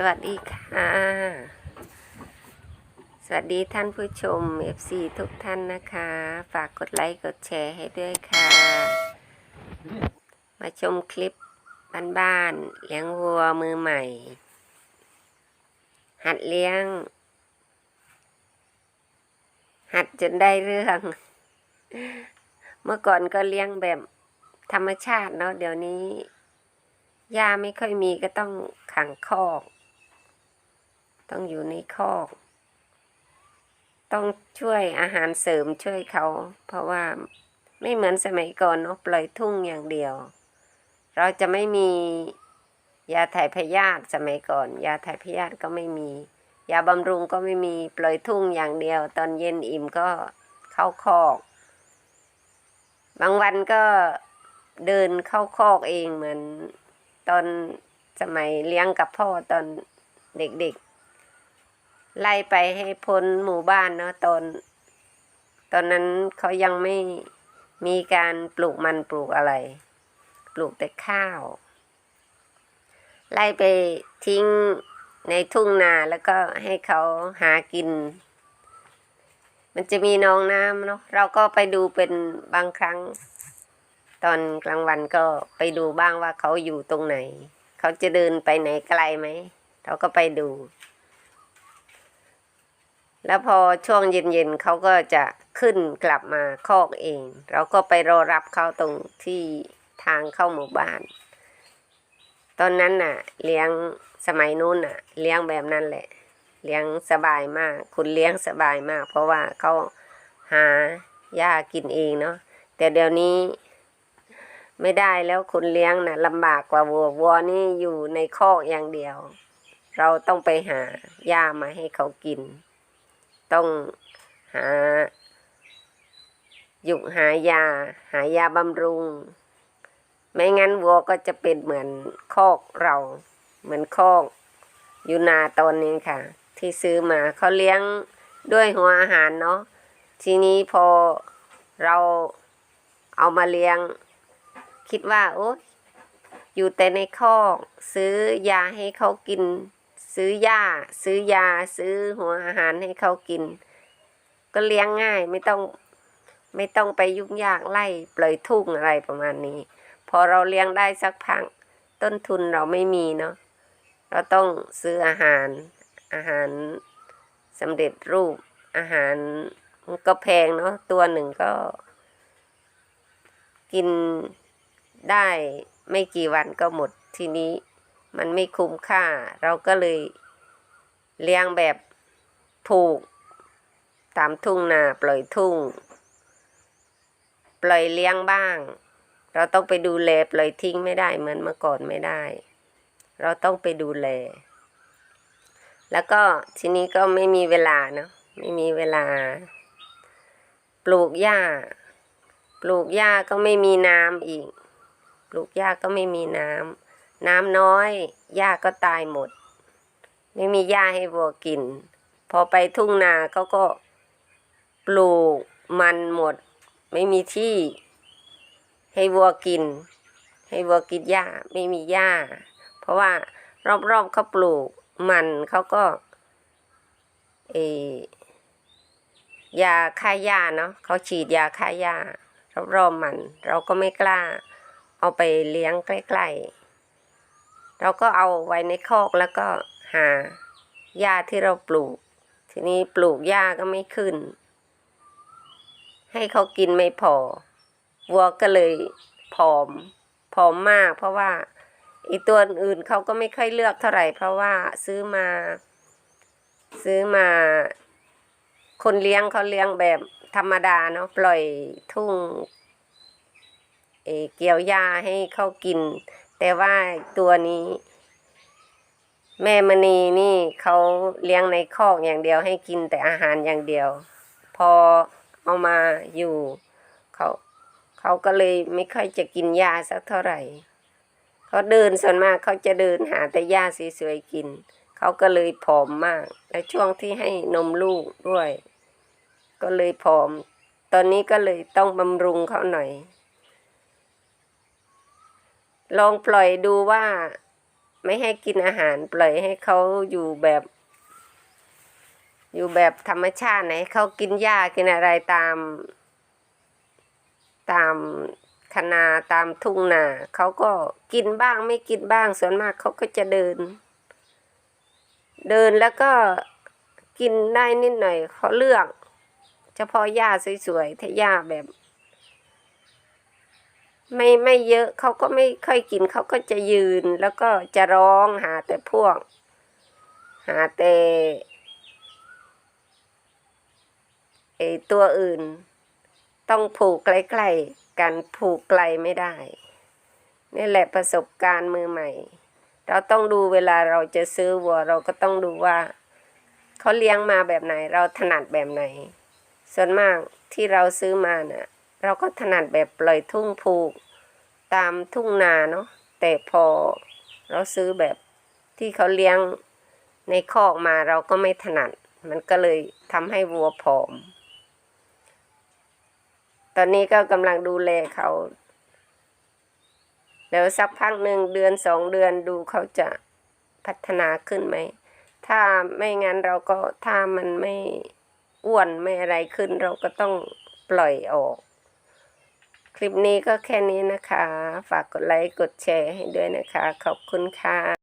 สวัสดีค่ะ สวัสดีท่านผู้ชม FC ทุกท่านนะคะ ฝากกดไลค์กดแชร์ให้ด้วยค่ะ มาชมคลิปบ้านๆเลี้ยงวัวมือใหม่ หัดเลี้ยง หัดจนได้เรื่อง เมื่อก่อนก็เลี้ยงแบบธรรมชาติเนาะเดี๋ยวนี้หญ้าไม่ค่อยมีก็ต้องขังคอก ต้องอยู่ในคอก ต้องช่วยอาหารเสริมช่วยเขา เพราะว่าไม่เหมือนสมัยก่อนเนาะปล่อยทุ่งอย่างเดียว เราจะไม่มียาถ่ายพยาธิสมัยก่อน ยาถ่ายพยาธิก็ไม่มี ยาบำรุงก็ไม่มีปล่อยทุ่งอย่างเดียว ตอนเย็นอิ่มก็เข้าคอก บางวันก็เดินเข้าคอกเองเหมือนตอนสมัยเลี้ยงกับพ่อตอนเด็กๆ ไล่ไปให้พ้นหมู่บ้านเนาะตอนตอนนั้นเขายังไม่มีการปลูกมันปลูกอะไร ปลูกแต่ข้าว ไล่ไปทิ้งในทุ่งนาแล้วก็ให้เขาหากิน มันจะมีน้องน้ำเนาะเราก็ไปดูเป็นบางครั้ง ตอนกลางวันก็ไปดูบ้างว่าเขาอยู่ตรงไหน เขาจะเดินไปไหนไกลไหม เราก็ไปดู แล้วพอช่วงเย็นๆเขาก็จะขึ้นกลับมาคอกเอง เราก็ไปรอรับเขาตรงที่ทางเข้าหมู่บ้าน ตอนนั้นน่ะ เลี้ยงสมัยนู้นน่ะ เลี้ยงแบบนั้นแหละ เลี้ยงสบายมาก คุณเลี้ยงสบายมาก เพราะว่าเขาหาหญ้ากินเองเนาะแต่เดี๋ยวนี้ไม่ได้แล้วคุณเลี้ยงนะ่ะลำบากกว่าวัววัวนี่อยู่ในคอกอย่างเดียว เราต้องไปหาหญ้ามาให้เขากิน ต้องหาหยุกหายา หายาบำรุง ไม่งั้นวัวก็จะเป็นเหมือนคอกเรา เหมือนคอกยูนาตอนนี้ค่ะ ที่ซื้อมาเขาเลี้ยงด้วยหัวอาหารเนาะทีนี้พอเราเอามาเลี้ยง คิดว่า โอ๊ยอยู่แต่ในคอก ซื้อยาให้เขากิน ซื้อหญ้า ซื้อยา ซื้อหัวอาหารให้เขากิน ก็เลี้ยงง่ายไม่ต้องไม่ต้องไปยุ่งยากไล่ปล่อยทุ่งอะไรประมาณนี้ พอเราเลี้ยงได้สักพักต้นทุนเราไม่มีเนาะเราต้องซื้ออาหารอาหารสำเร็จรูปอาหารก็แพงเนาะตัวหนึ่งก็ กินได้ไม่กี่วันก็หมดทีนี้ มันไม่คุ้มค่า เราก็เลยเลี้ยงแบบผูก ตามทุ่งนาปล่อยทุ่ง ปล่อยเลี้ยงบ้าง เราต้องไปดูแลปล่อยทิ้งไม่ได้เหมือนเมื่อก่อนไม่ได้ เราต้องไปดูแล แล้วก็ทีนี้ก็ไม่มีเวลาเนาะไม่มีเวลา ปลูกหญ้า ปลูกหญ้าก็ไม่มีน้ำอีก ปลูกหญ้าก็ไม่มีน้ำ น้ำน้อยหญ้าก็ตายหมด ไม่มีหญ้าให้วัวกิน พอไปทุ่งนาเขาก็ปลูกมันหมด ไม่มีที่ ให้วัวกิน ให้วัวกินหญ้าไม่มีหญ้า เพราะว่ารอบๆเขาปลูกมันเขาก็เอยาฆ่าหญ้าเนาะเขาฉีดยาฆ่าหญ้ารอบๆมัน เราก็ไม่กล้า เอาไปเลี้ยงใกล้ ๆ เราก็เอาไว้ในคอกแล้วก็หาหญ้าที่เราปลูก ทีนี้ปลูกหญ้าก็ไม่ขึ้น ให้เขากินไม่พอ วัวก็เลยผอมผอมมาก เพราะว่าอีตัวอื่นเขาก็ไม่ค่อยเลือกเท่าไหร่ เพราะว่าซื้อมา ซื้อมา คนเลี้ยงเขาเลี้ยงแบบธรรมดาเนาะปล่อยทุ่งเอเกี่ยวหญ้าให้เขากิน แต่ว่าตัวนี้ แม่มณีนี่เขาเลี้ยงในคอกอย่างเดียวให้กินแต่อาหารอย่างเดียว พอเอามาอยู่เขาเขาก็เลยไม่ค่อยจะกินหญ้าสักเท่าไหร่เขาเดินส่วนมากเขาจะเดินหาแต่หญ้าสวยๆกิน เขาก็เลยผอมมาก และช่วงที่ให้นมลูกด้วย ก็เลยผอม ตอนนี้ก็เลยต้องบำรุงเขาหน่อย ลองปล่อยดูว่า ไม่ให้กินอาหารปล่อยให้เขาอยู่แบบ อยู่แบบธรรมชาติไหนเขากินหญ้ากินอะไรตาม ตามคนาตามทุ่งนาเขาก็กินบ้างไม่กินบ้างส่วนมากเขาก็จะเดิน เดินแล้วก็กินได้นิดหน่อยเขาเลือก เฉพาะหญ้าสวยๆถ้าหญ้าแบบ ไม่ไม่เยอะเขาก็ไม่ค่อยกินเขาก็จะยืนแล้วก็จะร้องหาแต่พวก หาแต่ไอตัวอื่น ต้องผูกใกล้ๆกันผูกไกลไม่ได้ นี่แหละประสบการณ์มือใหม่ เราต้องดูเวลาเราจะซื้อวัวเราก็ต้องดูว่าเขาเลี้ยงมาแบบไหน เราถนัดแบบไหน ส่วนมากที่เราซื้อมาน่ะ เราก็ถนัดแบบปล่อยทุ่งผูก ตามทุ่งนาเนาะแต่พอเราซื้อแบบที่เขาเลี้ยงในคอกมาเราก็ไม่ถนัด มันก็เลยทำให้วัวผอม ตอนนี้ก็กำลังดูแลเขาเดี๋ยวสักพักหนึ่งเดือนสองเดือนดูเขาจะพัฒนาขึ้นไหม ถ้าไม่งั้นเราก็ถ้ามันไม่อ้วนไม่อะไรขึ้น เราก็ต้องปล่อยออก คลิปนี้ก็แค่นี้นะคะ ฝากกดไลค์ กดแชร์ให้ด้วยนะคะ ขอบคุณค่ะ